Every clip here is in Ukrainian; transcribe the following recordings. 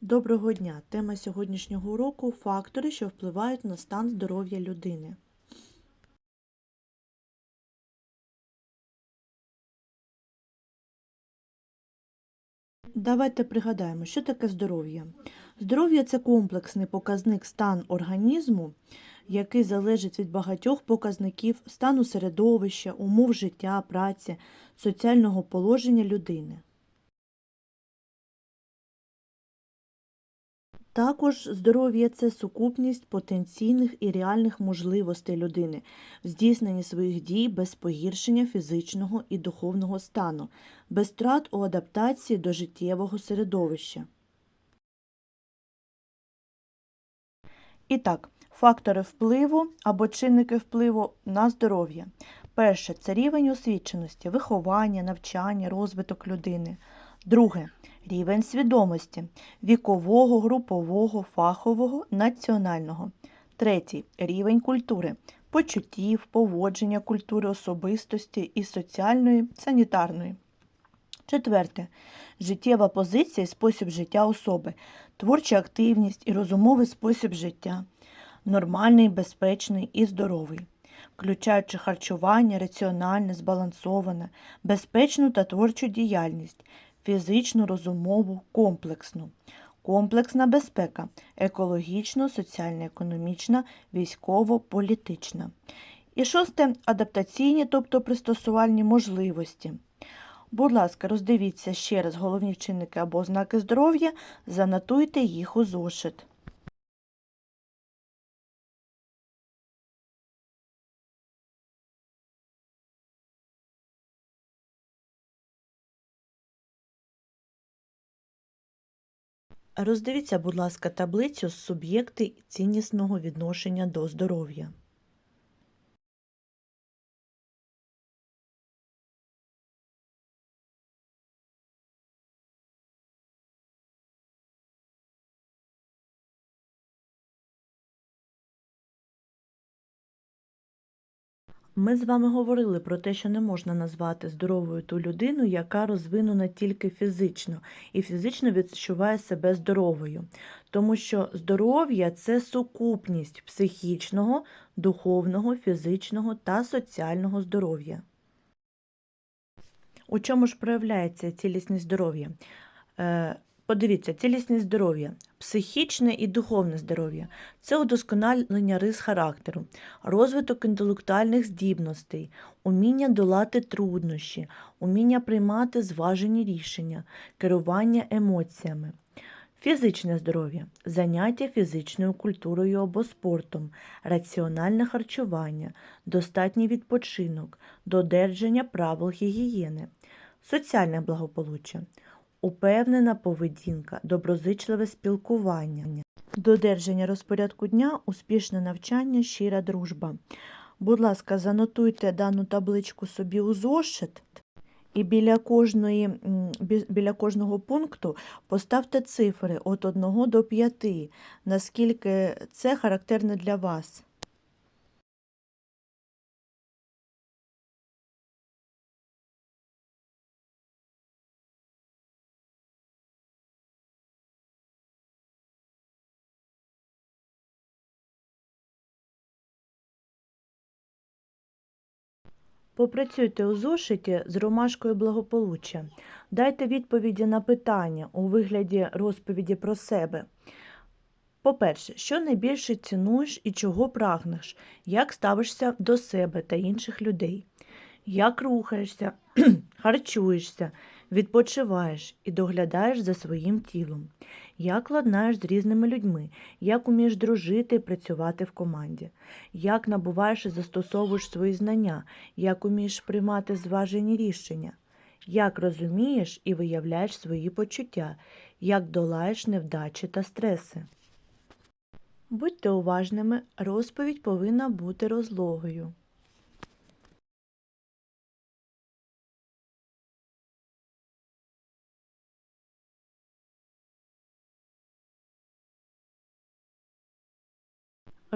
Доброго дня! Тема сьогоднішнього уроку фактори, що впливають на стан здоров'я людини. Давайте пригадаємо, що таке здоров'я. Здоров'я це комплексний показник стан організму, який залежить від багатьох показників стану середовища, умов життя, праці, соціального положення людини. Також здоров'я це сукупність потенційних і реальних можливостей людини в здійсненні своїх дій без погіршення фізичного і духовного стану, без втрат у адаптації до життєвого середовища. І так, фактори впливу або чинники впливу на здоров'я. Перше це рівень освіченості, виховання, навчання, розвиток людини. Друге рівень свідомості вікового, групового, фахового, національного. Третій рівень культури почуттів, поводження культури особистості і соціальної, санітарної. Четверте життєва позиція і спосіб життя особи, творча активність і розумовий спосіб життя, нормальний, безпечний і здоровий, включаючи харчування, раціональне, збалансоване, безпечну та творчу діяльність, фізичну, розумову, комплексну. Комплексна безпека екологічно, соціально-економічна, військово-політична. І шосте адаптаційні, тобто пристосувальні можливості. Будь ласка, роздивіться ще раз головні чинники або ознаки здоров'я, занотуйте їх у зошит. Роздивіться, будь ласка, таблицю з суб'єкти ціннісного відношення до здоров'я. Ми з вами говорили про те, що не можна назвати здоровою ту людину, яка розвинена тільки фізично і фізично відчуває себе здоровою. Тому що здоров'я це сукупність психічного, духовного, фізичного та соціального здоров'я. У чому ж проявляється цілісність здоров'я? Подивіться, цілісність здоров'я, психічне і духовне здоров'я це удосконалення рис характеру, розвиток інтелектуальних здібностей, уміння долати труднощі, уміння приймати зважені рішення, керування емоціями. Фізичне здоров'я, заняття фізичною культурою або спортом, раціональне харчування, достатній відпочинок, додержання правил гігієни, соціальне благополуччя упевнена поведінка, доброзичливе спілкування, додержання розпорядку дня, успішне навчання, щира дружба. Будь ласка, занотуйте дану табличку собі у зошит. І біля кожної, біля кожного пункту поставте цифри від 1 до 5, наскільки це характерне для вас. Попрацюйте у зошиті з ромашкою благополуччя. Дайте відповіді на питання у вигляді розповіді про себе. По-перше, що найбільше цінуєш і чого прагнеш, як ставишся до себе та інших людей, як рухаєшся, харчуєшся, відпочиваєш і доглядаєш за своїм тілом, як ладнаєш з різними людьми, як умієш дружити і працювати в команді, як набуваєш і застосовуєш свої знання, як умієш приймати зважені рішення, як розумієш і виявляєш свої почуття, як долаєш невдачі та стреси. Будьте уважними, розповідь повинна бути розлогою.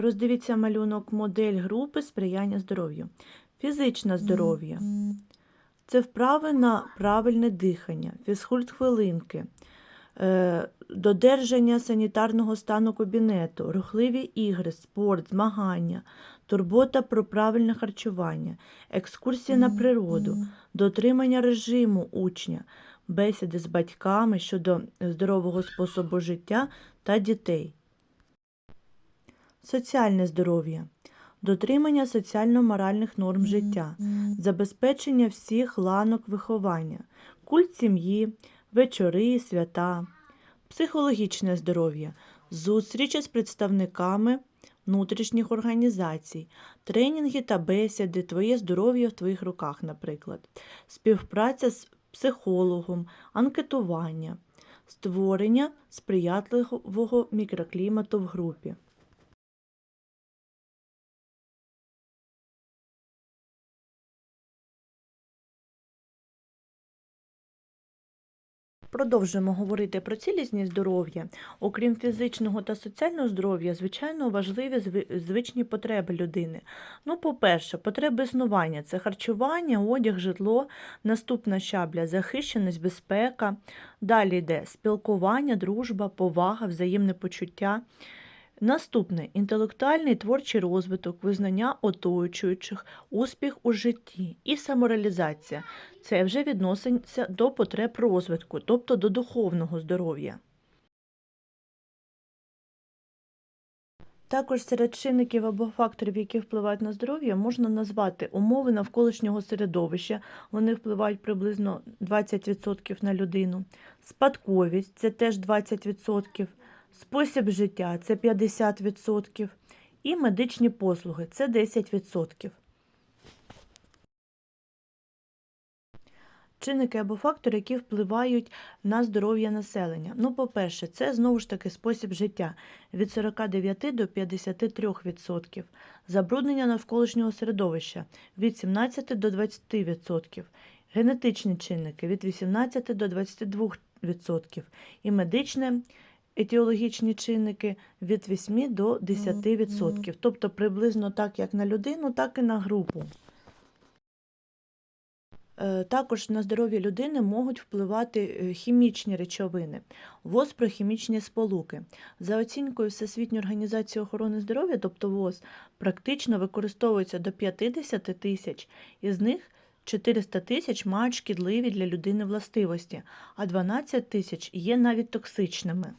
Роздивіться малюнок модель групи сприяння здоров'ю. Фізичне здоров'я це вправи на правильне дихання, фізкульт хвилинки, е, додержання санітарного стану кабінету, рухливі ігри, спорт, змагання, турбота про правильне харчування, екскурсії на природу, дотримання режиму учня, бесіди з батьками щодо здорового способу життя та дітей. Соціальне здоров'я. Дотримання соціально-моральних норм життя, забезпечення всіх ланок виховання, культ сім'ї, вечори, свята, психологічне здоров'я, зустрічі з представниками внутрішніх організацій, тренінги та бесіди, твоє здоров'я в твоїх руках, наприклад, співпраця з психологом, анкетування, створення сприятливого мікроклімату в групі. Продовжуємо говорити про цілісність здоров'я. Окрім фізичного та соціального здоров'я, звичайно, важливі звичні потреби людини. Ну, по-перше, потреби існування це харчування, одяг, житло, наступна щабля захищеність, безпека. Далі йде спілкування, дружба, повага, взаємне почуття. Наступне інтелектуальний творчий розвиток, визнання оточуючих, успіх у житті і самореалізація. Це вже відноситься до потреб розвитку, тобто до духовного здоров'я. Також серед чинників або факторів, які впливають на здоров'я, можна назвати умови навколишнього середовища, вони впливають приблизно 20% на людину, спадковість це теж 20%, спосіб життя це 50%, і медичні послуги це 10%. Чинники або фактори, які впливають на здоров'я населення. Ну, по-перше, це знову ж таки спосіб життя від 49 до 53%, забруднення навколишнього середовища від 17 до 20%, генетичні чинники від 18 до 22% і медичне етіологічні чинники від 8 до 10%, тобто приблизно так як на людину, так і на групу. Е, Також на здоров'я людини можуть впливати е, хімічні речовини, ВОЗ про хімічні сполуки. За оцінкою Всесвітньої організації охорони здоров'я, тобто ВОЗ, практично використовується до 50 тисяч, із них 400 тисяч мають шкідливі для людини властивості, а 12 тисяч є навіть токсичними.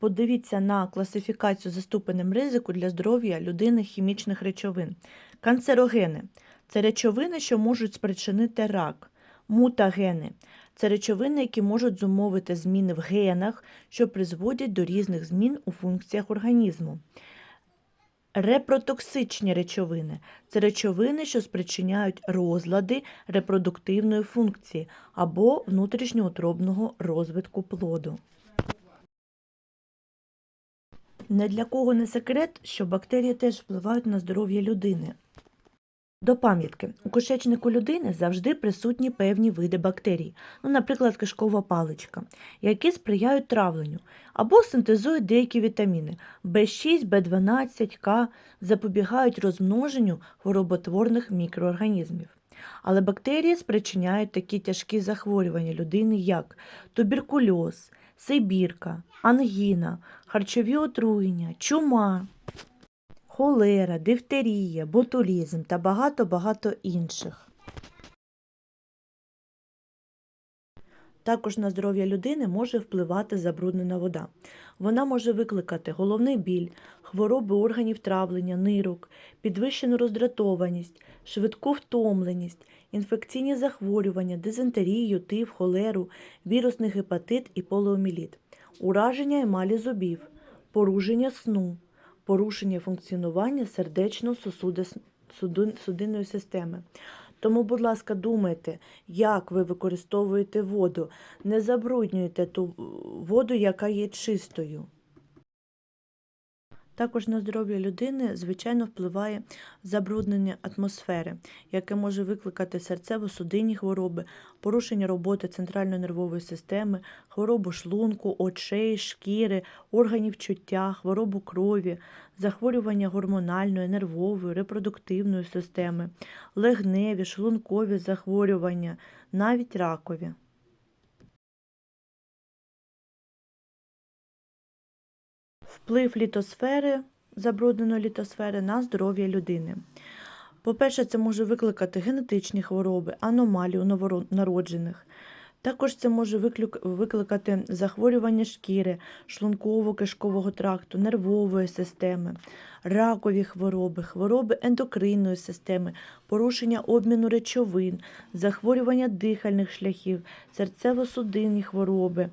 Подивіться на класифікацію за ступенем ризику для здоров'я людини хімічних речовин. Канцерогени це речовини, що можуть спричинити рак. Мутагени це речовини, які можуть зумовити зміни в генах, що призводять до різних змін у функціях організму. Репротоксичні речовини це речовини, що спричиняють розлади репродуктивної функції або внутрішньоутробного розвитку плоду. Не для кого не секрет, що бактерії теж впливають на здоров'я людини. До пам'ятки, у кишечнику людини завжди присутні певні види бактерій, ну, наприклад, кишкова паличка, які сприяють травленню або синтезують деякі вітаміни В6, В12, К, запобігають розмноженню хвороботворних мікроорганізмів. Але бактерії спричиняють такі тяжкі захворювання людини, як туберкульоз, сибірка, ангіна, харчові отруєння, чума, холера, дифтерія, ботулізм та багато-багато інших. Також на здоров'я людини може впливати забруднена вода. Вона може викликати головний біль, хвороби органів травлення, нирок, підвищену роздратованість, швидку втомленість, інфекційні захворювання, дизентерію, тиф, холеру, вірусний гепатит і поліоміліт, ураження емалі зубів, порушення сну, порушення функціонування сердечно-судинної системи. Тому, будь ласка, думайте, як ви використовуєте воду. Не забруднюйте ту воду, яка є чистою. Також на здоров'я людини, звичайно, впливає забруднення атмосфери, яке може викликати серцево-судинні хвороби, порушення роботи центральної нервової системи, хворобу шлунку, очей, шкіри, органів чуття, хворобу крові, захворювання гормональної, нервової, репродуктивної системи, легневі, шлункові захворювання, навіть ракові. Вплив літосфери, забрудненої літосфери на здоров'я людини. По-перше, це може викликати генетичні хвороби, аномалії у новонароджених. Також це може викликати захворювання шкіри, шлунково-кишкового тракту, нервової системи, ракові хвороби, хвороби ендокринної системи, порушення обміну речовин, захворювання дихальних шляхів, серцево-судинні хвороби.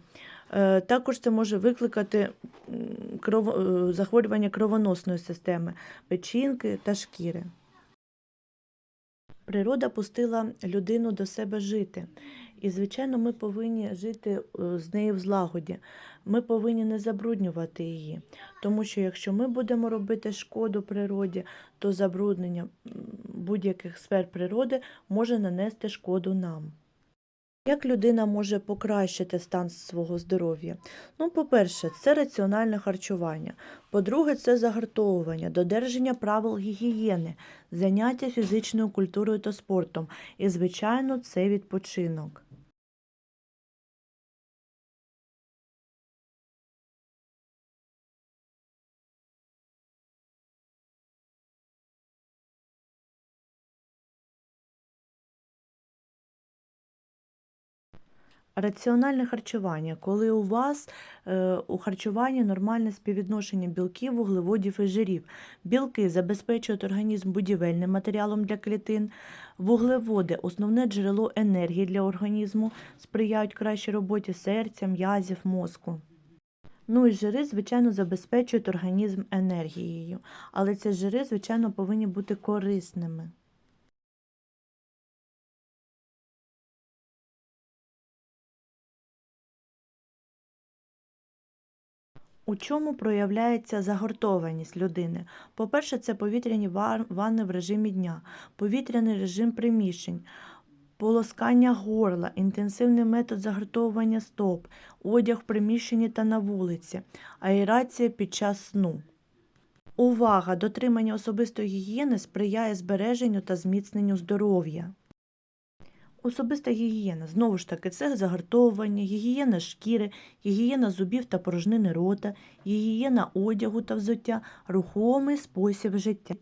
Е, Також це може викликати кров- е, захворювання кровоносної системи, печінки та шкіри. Природа пустила людину до себе жити. І, звичайно, ми повинні жити е, з нею в злагоді. Ми повинні не забруднювати її. Тому що якщо ми будемо робити шкоду природі, то забруднення будь-яких сфер природи може нанести шкоду нам. Як людина може покращити стан свого здоров'я? Ну, по-перше, це раціональне харчування. По-друге, це загартовування, додержання правил гігієни, заняття фізичною культурою та спортом. І, звичайно, це відпочинок. Раціональне харчування, коли у вас е, у харчуванні нормальне співвідношення білків, вуглеводів і жирів. Білки забезпечують організм будівельним матеріалом для клітин, вуглеводи основне джерело енергії для організму, сприяють кращій роботі серця, м'язів, мозку. Ну і жири, звичайно, забезпечують організм енергією, але ці жири, звичайно, повинні бути корисними. У чому проявляється загортованість людини? По-перше, це повітряні ванни в режимі дня, повітряний режим приміщень, полоскання горла, інтенсивний метод загартовування стоп, одяг в приміщенні та на вулиці, аерація під час сну. Увага! Дотримання особистої гігієни сприяє збереженню та зміцненню здоров'я. Особиста гігієна. Знову ж таки, це загартовування, гігієна шкіри, гігієна зубів та порожнини рота, гігієна одягу та взуття, рухомий спосіб життя.